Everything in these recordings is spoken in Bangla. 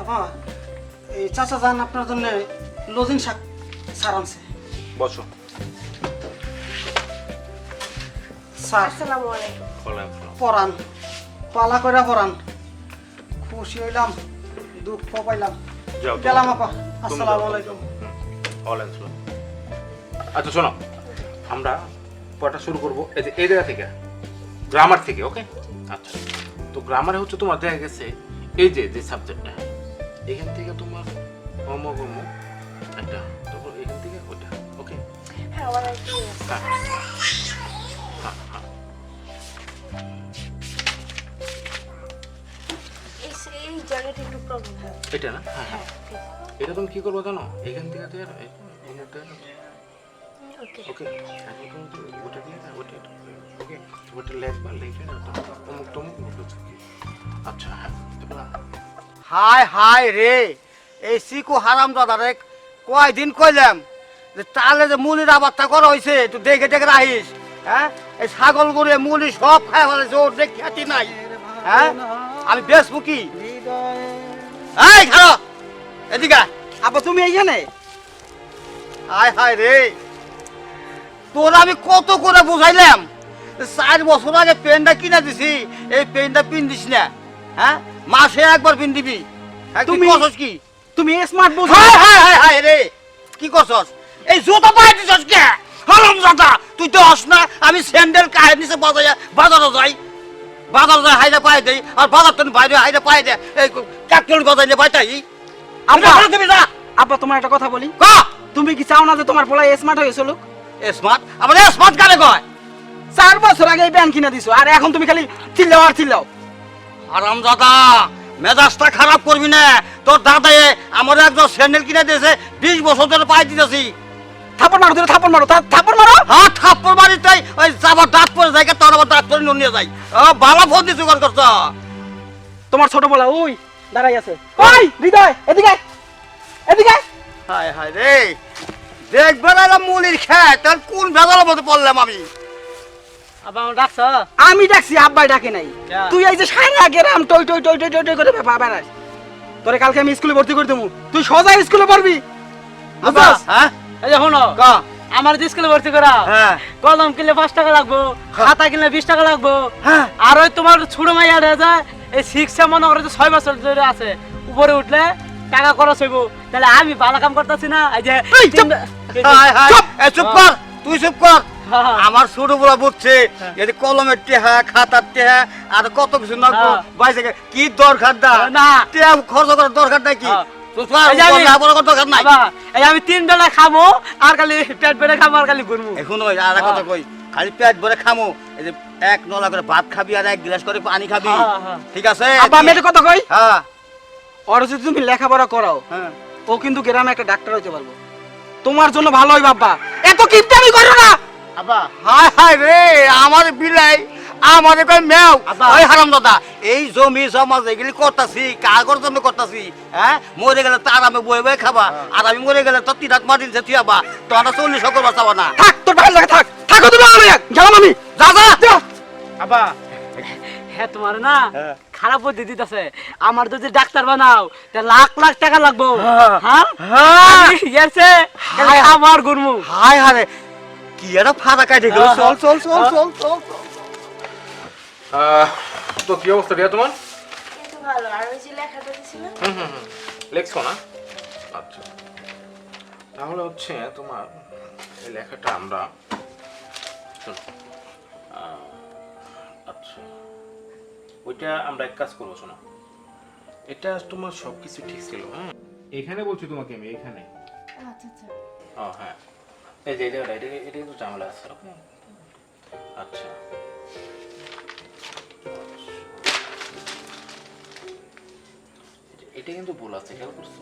আপা এই চাচা যান আপনার জন্য লজিং শাক স্যার আনছে। বসো। স্যার আসসালামু আলাইকুম। পালা করে পড়ান খুশি হইলাম দুঃখ পাইলাম। যাও গেলাম আপা আসসালামু আলাইকুম। ওয়ালাইকুম আচ্ছা শোনো আমরা পড়াটা শুরু করব এই যে এই জায়গা থেকে গ্রামার থেকে ওকে আচ্ছা তো গ্রামারে হচ্ছে তোমার দেখা গেছে এই যে যে সাবজেক্টটা এখান থেকে তোমার অমগম একটা তারপর এখান থেকে ওটা ওকে হ্যাঁ আসসালাম। হ্যাঁ হ্যাঁ এই এই জায়গাটা একটু প্রবলেম এটা না? হ্যাঁ এটা তুমি কি করব জানো? এখান থেকে ওকে ওকে তো ওটা দিয়ে ওটা ওকে ওটা লেখবা লিখে না অমুক তমুক আচ্ছা হ্যাঁ হায় হায় রে। এই সিকু হারাম দাদারে কয়দিন কইলাম যে তাহলে যে মুলির আবাদটা করা হয়েছে একটু দেখে দেখে রাখিস হ্যাঁ? এই ছাগল গরু মুলি সব খায় ফেলেছে ওর দেখ খ্যাতি নাই হ্যাঁ? আমি বেচবো কি? এই খারাপ এদিকে। আপা তুমি এইখানে? হায় হায় রে। তোর আমি কত করে বুঝাইলাম? যে চার বছর আগে পেনটা কিনে দিছি এই পেনটা পিন্দিস না হ্যাঁ? মাসে একবার পিন্দিবি দিবি। তুমি- কসস কি? তুমি স্মার্ট বুঝো হায় হায় হায় হায় রে কি করছস এই জুতো পায়ে দিছস কে? হলম জাতা তুই তো হস না। আমি স্যান্ডেল কাহে নিচে বাজায় বাজারে যাই। বাজারে যাই হাইরে পায়ে দেই আর বাজার তো বাইরে হাইরে পায়ে দে এই কাকল বাজাই নিয়ে বাইতাই। আব্বা। আপা তুমি যা। আপা তোমার একটা কথা বলি। ক? তুমি কি চাও না যে তোমার পোলা স্মার্ট হয়ে চলুক স্মার্ট আমার স্মার্ট কারে কয়? চার বছর আগে এই কিনে দিছো আর এখন তুমি খালি চিল্লাও আর চিল্লাও। হারাম দাদা মেজাজটা খারাপ করবি না। তোর দাদাই আমার একজন স্যান্ডেল কিনে দিয়েছে বিশ বছর ধরে পাই দিতেছি। থাপড় মারো তুমি থাপড় মারো থাপড় মারো। হ্যাঁ থাপ্পর বাড়িতে ওই যাবার দাঁত পরে যায় তোর আবার দাঁত পরে নিয়ে যাই ভালো ফোন দিয়ে জোগাড় করছ। তোমার ছোট পোলা ওই দাঁড়াই আছে। ওই হৃদয় এদিকে এদিকে হায় হায় রে। এলাম মুলির খেয়ে তার কোন ভেজালের মধ্যে পড়লাম আমি? আমি ডাকছি আব্বাই ডাকে নাই। তুই এই যে সারা গেরাম টই টই টই টই টই করে ব্যাপার বেড়াস। তোরে কালকে আমি স্কুলে ভর্তি করে দেবো। তুই সোজা স্কুলে পড়বি? হ্যাঁ? এই যে শোনো ক? আমার যে স্কুলে ভর্তি করা হ্যাঁ। কলম কিনলে পাঁচ টাকা লাগবো খাতা কিনলে বিশ টাকা লাগবো হ্যাঁ। আর ওই তোমার ছোট মাইয়া যায় এই সিক্স মনে করে ছয় বছর ধরে আছে উপরে উঠলে টাকা খরচ হইব। তাহলে আমি ভালো কাম করতেছি না এই যে চুপ! কর তুই চুপ কর। আমার ছোট বড় বুঝছে। যদি কলমের টেহা খাতার টেহা আর কত কিছু নাকবো হ্যাঁ। বাইসে কি দরকার দা? না। টেহা খরচ করার দরকার নাই কি? হ্যাঁ। এই আমি- এই তিন বেলা খামো আর খালি পেট খামো আর খালি ঘুরবো এখন আর কথা কই খালি পেট ভরে খামো। এই যে এক নলা করে ভাত খাবি আর এক গ্লাস করে পানি খাবি। হ্যাঁ, হ্যাঁ। ঠিক আছে? আমি একটা কথা কই? হ্যাঁ। ওর যদি তুমি লেখাপড়া করাও হ্যাঁ। ও কিন্তু গ্রামে একটা ডাক্তার হইতে পারব। তোমার জন্য ভালো হয় বাবা এত কিপটামি করো না! আব্বা। হায় হায় রে আমার বিলাই আমার কই মেও। ওই হারাম দাদা এই জমি জমা যেগুলি করতাছি কাগর জন্য করতাছি হ্যাঁ? মরে গেলে তার আমি বয়ে বয়ে খাবা আর আমি মরে গেলে তো মাটিন আমরা চল্লিশ করবা চাবা না। থাক তোর ভাই লাগে থাক। থাকো তুমি আমি গেলাম আমি। যা যা। আব্বা। হ্যাঁ তোমার না হ্যাঁ। খারাপ বুদ্ধি দিতেছে। আমার যদি ডাক্তার বানাও তা লাখ লাখ টাকা লাগবো। হ্যাঁ। হ্যাঁ? হ্যাঁ। হায়। আমার গুরমু হায় হায় কি একটা ফাঁকা কাটে গেল হ্যাঁ, চল চল চল চল চল। তো কি অবস্থা রিয়া তোমার? ভালো আর ওই যে লেখাটা দিছিল হুম হুম হুম। লেখছো না? আচ্ছা। তাহলে হচ্ছে তোমার এই লেখাটা আমরা আচ্ছা। ওইটা আমরা এক কাজ করব শোনো। এটা তোমার সব কিছু ঠিক ছিল হ্যাঁ এখানে বলছি তোমাকে আমি এখানে। আচ্ছা আচ্ছা। ও হ্যাঁ। এই যে এটা এটা এটা কিন্তু ঝামেলা আছে আচ্ছা। এটা কিন্তু ভুল আছে, খেয়াল করছ?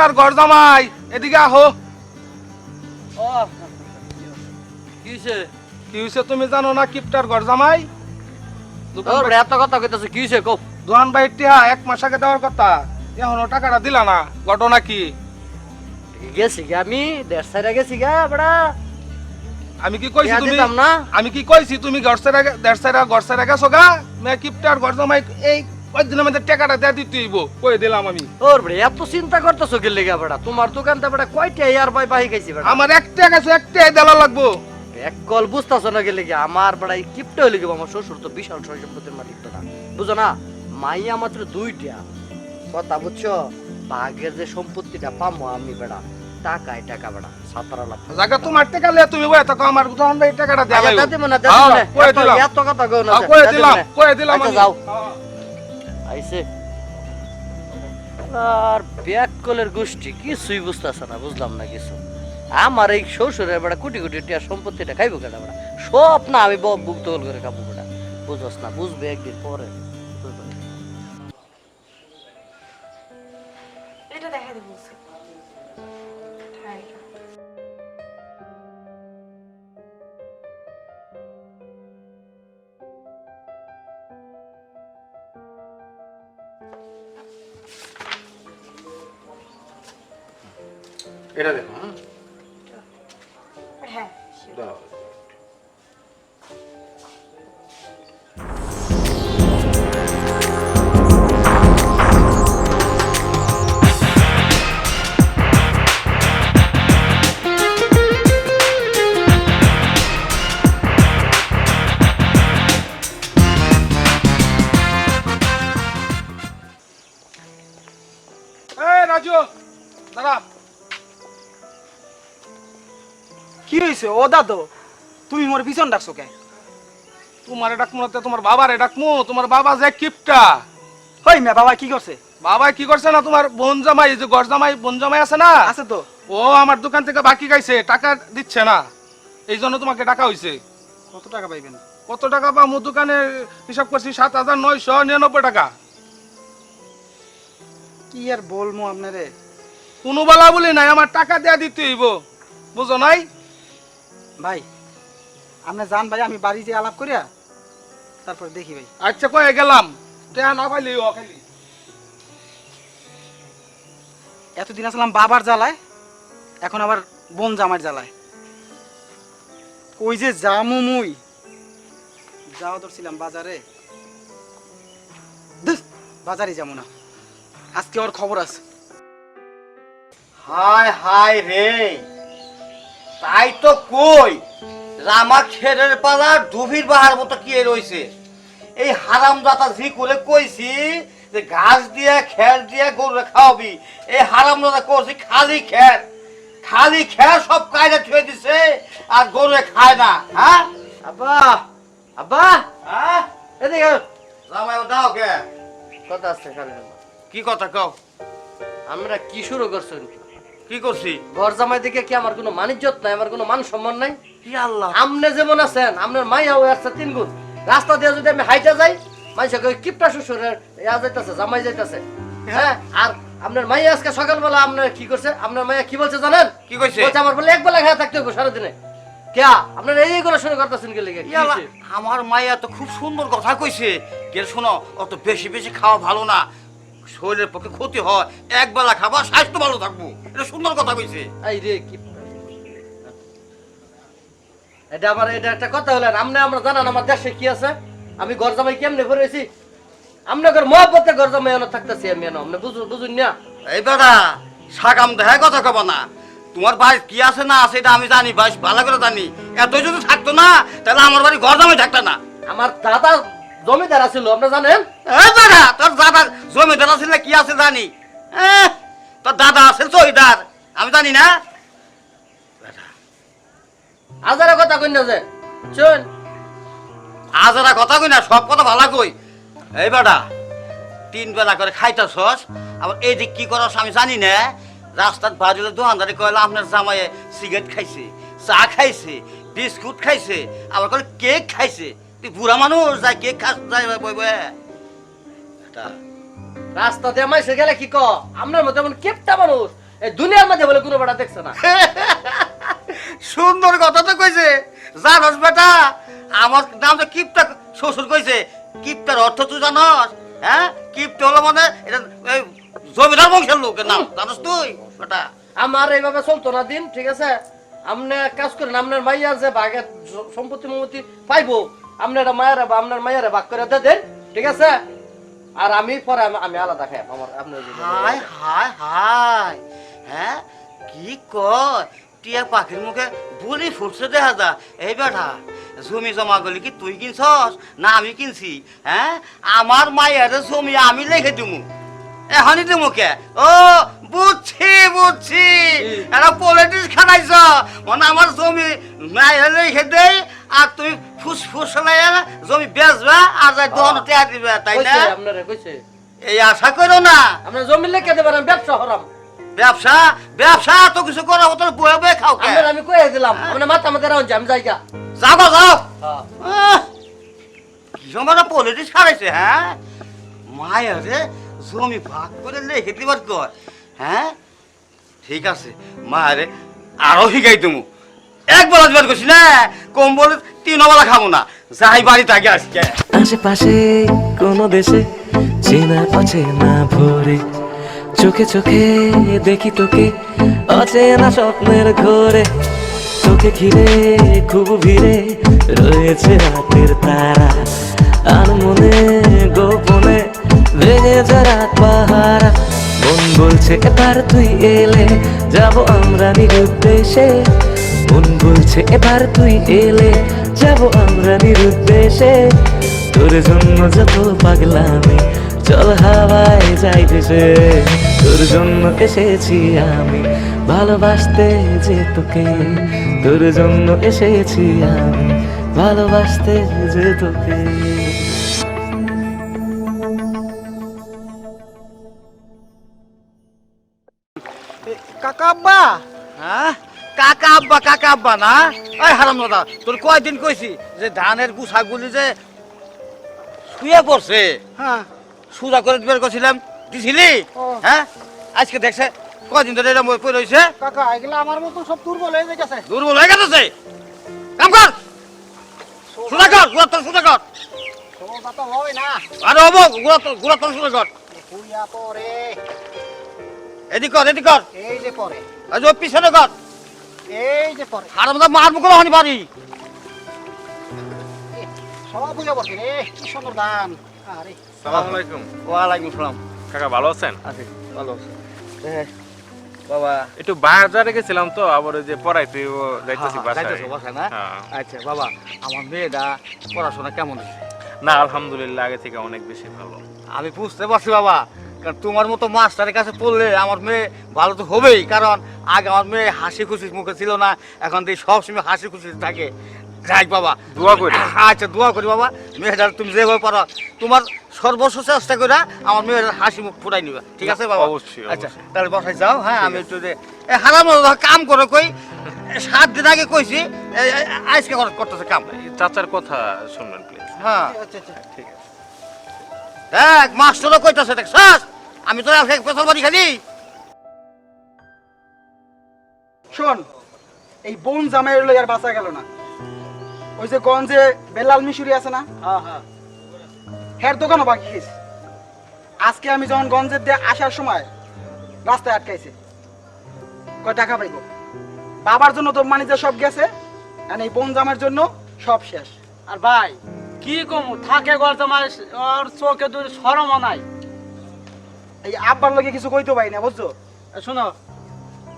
কিপটার ঘর জামাই এদিকে আহো। কি হয়েছে তুমি জানো না কিপটার ঘর জামাই এত কথা কইতাছে কিছে কো দোকান ভাই টিহা এক মাস আগে দেওয়ার কথা। এখনও টাকাটা দিলা না ঘটনা কি? গেছি গে আমি দেড় সাইডে গেছি গা বড়া। আমি কি কইছি তুমি? আমি কি কইছি তুমি ঘর দেড় সেরা ঘর সেরা গেছো গা? মে কিপটার ঘর জামাই এই কয়েকদিনের মধ্যে টাকাটা দিয়ে দিতে হইব? কই দিলাম আমি। ওর বড়ে এত চিন্তা করতেছো কে লেগা তোমার দোকানতে কয়টা ইয়ার বাই বাহি গেছি বড়া? আমার দেলা লাগবো। এক কল বুঝতেছো না গেলে কি আমার বড়া এই কিপটা হইলে কি আমার শ্বশুর তো বিশাল সয় সম্পত্তির মালিক তো না। বুঝো না মাইয়া মাত্র দুইটা। কথা বুঝছ? ভাগের যে সম্পত্তিটা পামো আমি বেড়া টাকায় টাকা বেড়া সাতারা লাভ জায়গা তোমার টাকা লিয়ে তুমি বই থাকো আমার দোকান ভাই টাকাটা দেয়া আচ্ছা, লাগবে। হ্যাঁ, এত- কথা কও না, হ্যাঁ, মনে। দিলাম কয়ে দিলাম আচ্ছা, যাও। আইছে আর ব্যাক কলের গোষ্ঠী কিছুই বুঝতেছে না, বুঝলাম না কিছু। আমার এই শ্বশুরের বেড়া কোটি কোটি টিয়া সম্পত্তিটা খাইবো কেন আমরা? সব না আমি দখল করে খাব বেটা বুঝোস না, বুঝবে একদিন পরে। এটা দেখো হ্যাঁ হ্যাঁ দাও। ও দাদু তুমি মোর পিছন ডাকছো কে? তোমার ডাকমু না তোমার বাবার ডাকমু তোমার বাবা যে কিপটা। হই মে বাবা কি করছে? বাবা কি করছে না তোমার বোন জামাই যে গড় জামাই বোন জামাই আছে না? আছে তো। ও আমার দোকান থেকে বাকি গাইছে টাকা দিচ্ছে না। এই জন্য তোমাকে টাকা হইছে। কত টাকা পাইবেন? কত টাকা বা মোর দোকানে হিসাব করছি সাত হাজার নয়শো নিরানব্বই টাকা। কি আর বলব আপনারে? কোনো বেলা বলি নাই আমার টাকা দেয়া দিতে হইব। বুঝো নাই? ভাই আপনি যান ভাই আমি বাড়ি যে আলাপ করিয়া তারপর দেখি ভাই। আচ্ছা কয়ে গেলাম। না পাইলে ও খালি। এতদিন আসলাম বাবার জ্বালায় এখন আবার বোন জামার জ্বালায়। কই যে জামু মুই। যাওয়া ধরছিলাম বাজারে। বাজারে যাব না। আজকে ওর খবর আছে। হায় হায় রে। তাই তো কই? রামা খেরের পালা ডুবির বাহার মতো কি রইছে? এই হারাম দাতা ঝি করে কইছি যে ঘাস দিয়ে খের দিয়ে গরু খাওয়াবি। এই হারাম দাতা করছি খালি খের। খালি খের সব কায়দা ছুঁয়ে দিছে আর গরু খায় না হ্যাঁ? আব্বা আব্বা! হ্যাঁ? এদিকে রামায় দাও কে? কথা খালি কি কথা কও? আমরা কি শুরু করছেন কি করছি? ঘর জামাই দেখে কি আমার কোনো মানিজ্যত নাই আমার কোনো মান সম্মান নাই? কি আল্লাহ। আমনে যেমন আছেন আপনার মাইয়া হয়ে আসছে তিন গুণ। রাস্তা দিয়ে যদি আমি হাইটা যাই মানুষে কই কিপটা শ্বশুরের ইয়া যাইতাছে জামাই যাইতাছে? হ্যাঁ। আর আপনার মাইয়া আজকে সকালবেলা আপনার কি করছে? আপনার মাইয়া কি বলছে জানেন? কি কইছে? বলছে আমার বলে এক বেলা খেয়ে থাকতে হবে সারাদিনে। কেয়া আপনার এইগুলো শুনে করতেছেন কি লেগে? আমার মাইয়া তো খুব সুন্দর কথা কইছে। কে শোনো অত বেশি বেশি খাওয়া ভালো না। শরীরের পক্ষে ক্ষতি হয়। এক বেলা খাবা স্বাস্থ্য ভালো থাকব। এটা সুন্দর কথা কইছে। এই রে কি এটা এটা একটা কথা হলেন আপনি আমরা জানান আমার দেশে কি আছে? আমি ঘর জামাই কেমনে করেছি আপনাদের মহব্বতে ঘর জামাই এনে থাকতেছি আমি এনে আপনি বুঝুন বুঝুন না? এই বেটা সাকাম দেখায় কথা কব না। তোমার বাড়ি কি আছে না আছে এটা আমি জানি বাস ভালো করে জানি। এত যদি থাকতো না তাহলে আমার বাড়ি ঘর জামাই থাকতো না। আমার দাদা জমিদার আছিল আপনি জানেন? বেটা তোর দাদা জমিদার আছিল না কি আছে জানি? তোর দাদা আছে চহিদার আমি জানি না। হাজারে কথা কই না যে শুন। আজারা কথা কই না সব কথা ভালো কই। এই বেটা তিন বেলা করে খাইতেছস আবার এই দিক কি করস আমি জানি না। রাস্তার বাজুলে দোকানদারি কইলে আপনার জামাইয়ে সিগারেট খাইছে চা খাইছে বিস্কুট খাইছে আবার কলে কেক খাইছে। তুই বুড়া মানুষ যাই কেক খাস যাই বই বই এটা। রাস্তা দিয়ে মাইসে গেলে কি ক আপনার মতো এমন কেপটা মানুষ। এই দুনিয়ার মধ্যে বলে কোনো বেটা দেখছে না। সুন্দর কথা তো কইছে। জানস বেটা আমার নাম তো কিপটা শ্বশুর কইছে। কিপটার অর্থ তুই জানস? হ্যাঁ? কিপটা হলো মানে এটা জমিদার বংশের লোকের নাম জানস তুই বেটা? আমার এইভাবে চলতো না দিন ঠিক আছে? আপনি কাজ করেন আপনার মাইয়ার যে বাগের জ- সম্পত্তি মমতি পাইবো আপনার মায়ের বা আপনার মায়ের ভাগ করে দেন ঠিক আছে? আর আমি পরে আমি- আলাদা খাই আমার আপনার হাই হাই হাই হ্যাঁ কি কয়? টিয়া পাখির মুখে বলি ফুটছে দেখা যা এই বেটা জমি জমা গলি কি তুই কিনছস? না আমি কিনছি। হ্যাঁ? আমার মায়ের জমি আমি লিখে দিমু। দিমু কে ও বুঝছি বুঝছি। এটা পলিটিক্স খানাইছ মানে আমার জমি মায়ের লিখে দেই আর তুই ফুসফুস লাইয়া জমি বেচবা আর যাই দোকান টেয়া দিবে তাই না? কইছে এই আশা করো না। আপনার জমি লেখে আমি ব্যবসা হরাম ব্যবসা ব্যবসা তো কিছু করা হতো বয়ে বয়ে খাও কে? আমি কয়ে দিলাম আপনার মাথা আমাদের রাউন্ড আমি যাই গা। যাও যাও হ্যাঁ। কি সময় পলিটিক্স খারাইছে হ্যাঁ? মায়ের রে জমি ভাগ করে লেখে দিবার কয় হ্যাঁ? ঠিক আছে। মায়েরে আরও শিখাই তুমি একবেলা দিবার করছি না। কম্বল খাব না। যাই বাড়িতে আগে আজকে আশেপাশে কোনো দেশে চেনা অচেনা ভরে চোখে চোখে দেখি তোকে, অচেনা স্বপ্নের ঘরে। চোখে ঘিরে খুব ভিড়ে রয়েছে রাতের তারা। আর মনে গোপনে ভেঙেছে রাত পাহারা। মন বলছে, এবার তুই এলে যাব আমরা নিরুদ্দেশে। মন বলছে, এবার তুই এলে যাব আমরা নিরুদ্দেশে। তোর জন্য যত পাগলামি, চল হাওয়ায় যাই ভেসে। তোর জন্য এসেছি আমি ভালোবাসতে যে তোকে। তোর জন্য এসেছি আমি ভালোবাসতে যে তোকে। কাকা আব্বা? হ্যাঁ? কাকা আব্বা কাকা আব্বা না? এই হারাম দাদা তোর কয়দিন কইছি যে ধানের গুছাগুলি যে শুয়ে পড়ছে। হ্যাঁ। সুজা করে দিবার কছিলাম দিছিলি? হ্যাঁ? আজকে দেখছে কয়দিন ধরে এরকম পড়ে রয়েছে কাকা এগুলা আমার মতন সব দুর্বল হয়ে গেছে। দুর্বল হয়ে গেছে? কাম কর! সুজা কর গুড়াতন সুজা কর। সবটা তো হয় না। আরে হব সুজা কর। পরে এদিক কর এদিক কর। এই যে পরে। আজ ও পিছনে কর। এই যে পরে। কোনো হানি বাড়ি। সব বুঝে পড়ছে রে কি সুন্দর দান আরে। সালাম আলাইকুম। ওয়ালাইকুম সালাম। কাকা ভালো আছেন? আছি ভালো আছে। হ্যাঁ, বাবা। একটু বাজারে গেছিলাম তো আবার ওই যে পড়াইতে ও যাইতেছি হ্যাঁ, হ্যাঁ, বাসায়। না? হ্যাঁ। আচ্ছা বাবা আমার মেয়েটা পড়াশোনা কেমন না আলহামদুলিল্লাহ আগে থেকে অনেক বেশি ভালো। আমি বুঝতে পারছি বাবা। কারণ তোমার মতো মাস্টারের কাছে পড়লে আমার মেয়ে ভালো তো হবেই কারণ আগে আমার মেয়ে হাসি খুশি মুখে ছিল না এখন দিয়ে সবসময় হাসি খুশি থাকে। যাই বাবা। দোয়া করি। আচ্ছা দোয়া করি বাবা। মেয়েটার তুমি যেভাবে পারো তোমার সর্বস্ব চেষ্টা করে আমার মেয়ের হাসি মুখ ফুটাই নিবে। ঠিক আছে বাবা? অবশ্যই, আচ্ছা তাহলে বসাই যাও হ্যাঁ আমি একটু যে হারাম কাম করো কই? সাত দিন আগে কইছি আজকে করতেছে কাম। চাচার কথা শুনবেন প্লিজ হ্যাঁ। আচ্ছা আচ্ছা। ঠিক আছে। দেখ মাস্টারও কইতাছে দেখছস? আমি তো আজকে পেছল বাড়ি খালি শোন এই বোন জামাই লই আর বাঁচা গেল না। ওই যে গঞ্জে বেলাল মিশুরি আছে না? হ্যাঁ হ্যাঁ। দোকানও বাকি গেছে। আজকে আমি যখন গঞ্জের দিয়ে আসার সময় রাস্তায় আটকাইছে। কয় টাকা পাইব? বাবার জন্য তো মানিজে সব গেছে আর এই বোন জামার জন্য সব শেষ। আর ভাই কি কম? থাকে গল তোমার ওর চোখে দূর সরম নাই। এই আব্বার লগে কিছু কইতে পারি না বুঝছ? এ শোনো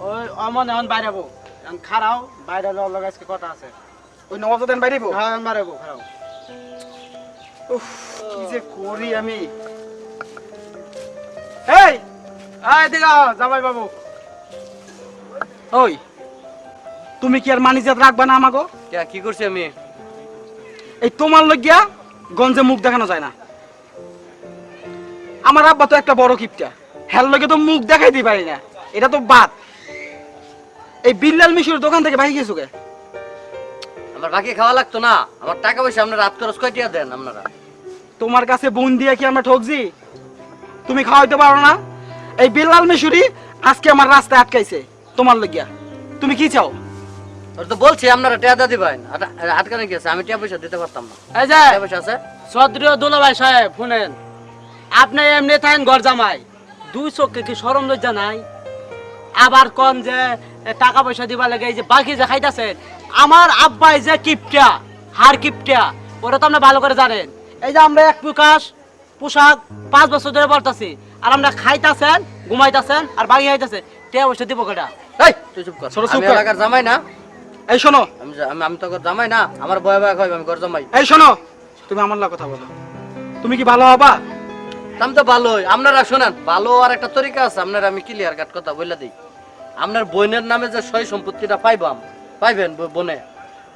ওই অমন এখন বাইরে বউ এখন খারাও বাইরে লগে আজকে কথা আছে। ওই নবাবদান বাইরেব? হ্যাঁ বাইরে বউ খারাও। উফ কি যে করি আমি? এই এই আও, জামাই বাবু। ওই তুমি কি আর মানিজাত রাখবা না আমাগো? কি করছি আমি? এই তোমার লগিয়া গঞ্জে মুখ দেখানো যায় না। আমার আব্বা তো একটা বড় কিপটা। হ্যার লগে তো মুখ দেখাই দিই পারি না। এটা তো বাদ। এই বিল্লাল মিশুর দোকান থেকে ভাই গেছো কে? আমার বাকি খাওয়া লাগতো না। আমার টাকা পয়সা আপনারা রাত খরচ কয়টিয়া দেন আপনারা? তোমার কাছে বোন দিয়ে কি আমরা ঠকছি? তুমি খাওয়াইতে পারো না? এই বিল্লাল মিশুরি আজকে আমার রাস্তায় আটকাইছে তোমার লইয়া তুমি কি চাও? তোর তো বলছি আপনারা টিয়া দাদি আটকানে গেছে আমি টিয়া পয়সা দিতে পারতাম না। এই যে টিয়া পয়সা আছে? চৌধুরী দুলাভাই সাহেব শুনেন। আপনি এমনি থাকেন ঘর জামাই। দুই চোখে কি সরম লজ্জা নাই? আবার কোন যে টাকা পয়সা দিবা লাগে এই যে বাকি যে খাইতাছেন আমার আব্বাই যে কিপটা হার কিপটা ওরা তো আপনি ভালো করে জানেন। এই যে আমরা এক প্রকাশ পোশাক পাঁচ বছর ধরে পড়তাছি আর আমরা খাইতাছেন ঘুমাইতাছেন আর বাকি খাইতাছে। টিয়া পয়সা দিব কেটা এই তুই চুপ কর। জামাই না। এই শোনো। আমি আমি তো জামাই না আমার বয় বয় কইব আমি ঘর জামাই। এই শোনো তুমি আমার লাগে কথা বলো। তুমি কি ভালো হবা? আমি তো ভালোই। আপনারা শোনেন ভালো আর একটা তরিকা আছে আপনার আমি ক্লিয়ার কাট কথা বলে দিই। আপনার বোনের নামে যে সয় সম্পত্তিটা পাইবাম পাইবেন বোনে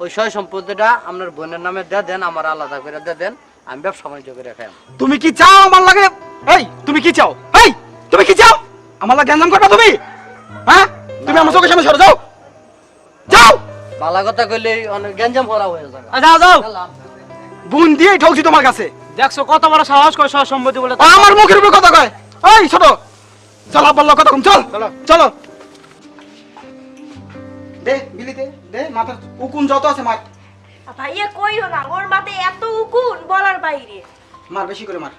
ওই সয় সম্পত্তিটা আপনার বোনের নামে দিয়ে দেন আমার আলাদা করে দিয়ে দেন আমি ব্যবসা বাণিজ্য করে খাই তুমি কি চাও আমার লাগে? এই তুমি কি চাও? এই তুমি কি চাও? আমার লাগে গ্যাঞ্জাম করবা তুমি? হ্যাঁ? তুমি আমার চোখের সামনে সরে যাও। কথা কইলে অনেক গ্যাঞ্জাম করা হয়ে যাবে। যাও যাও। বোন ঠকছি তোমার কাছে। দেখছ কত বড় সাহস করে সহ বলে ও আমার মুখের উপর কথা কয়। এই ছোট। চল বলল কথা কম চল চলো। চলো। দে বিলি দে দে মাথার উকুন যত আছে মার। ভাইয়া কইও না ওর মাথায় এত উকুন বলার বাইরে। মার বেশি করে মার।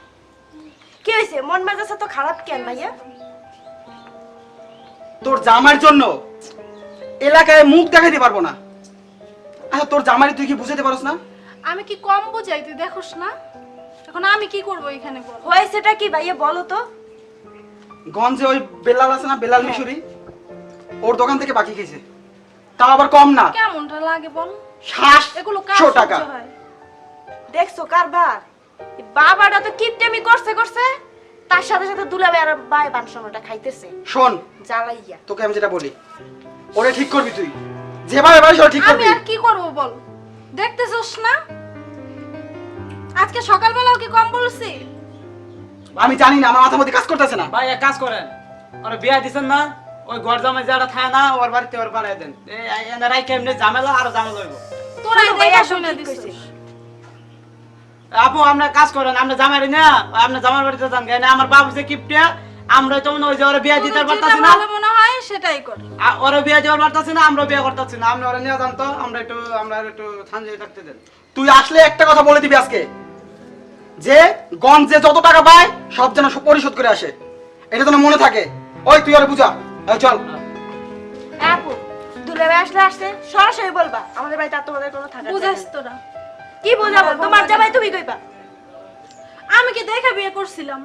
কি হয়েছে মন মেজাজ তো খারাপ কেন ভাইয়া? তোর জামার জন্য এলাকায় মুখ দেখাইতে পারব না। আচ্ছা তোর জামাই তুই কি বুঝাতে পারস না? আমি কি কম বুঝাই তুই দেখোস না? এখন আমি কি করব এখানে বল? হয়েছেটা কি ভাইয়া বলো তো। গঞ্জে ওই বেলাল আছে না বেলাল মিশরি? ওর দোকান থেকে বাকি খেয়েছে। তাও আবার কম না। কেমনটা লাগে বল? এগুলো কার টাকা। দেখছ কারবার? এই বাবাটা তো কিপটেমি করছে করছে। তার সাথে সাথে দুলাবে আর বাই বানসনটা খাইতেছে। শোন। জ্বালাইয়া। তোকে আমি যেটা বলি ওরে ঠিক করবি তুই। যেভাবে পারিস ঠিক আমি করবি। আর কি করব বল? দেখতেছস না? আজকে সকালবেলাও কি কম বলছি? আমি জানি না আমার মাথার মধ্যে কাজ করতেছে না। ভাই এক কাজ করেন। ওরা বিয়া দিছেন না ওই ঘর জামাই যারা থাকে না ওর বাড়িতে ওর পাঠাই দেন। এই এনারাই কেমনে ঝামেলা আর ঝামেলা হইব। তোরাই দেখা শুনে দিছিস আপু আপনার কাজ করেন আপনি জামাই না আপনার জামার বাড়িতে যান কেন আমার বাবু যে কিপটে আমরা তো মনে হয় যে ওরা বিয়া দিতে পারতাছি না। ভালো মনে হয় সেটাই কর। ওরা বিয়া দিতে পারতাছি না আমরা বিয়া করতেছি না। আপনি ওরা নিয়ে যান তো আমরা একটু আমরা একটু থানজে থাকতে দেন। তুই আসলে একটা কথা বলে দিবি আজকে। যে গঞ্জে যত টাকা পায় সব যেন পরিশোধ করে আসে। এটা যেন মনে থাকে। ওই তুই আর বুঝা। চল। আপু দুলাবে আসলে আসছে। সরাসরি বলবা আমাদের বাড়িতে আর তোমাদের কোনো থাকার বুঝাস নেই। তোরা কি বোঝাবো? তোমার জামাই তুমি কইবা? আমি কি দেখে বিয়ে করছিলাম?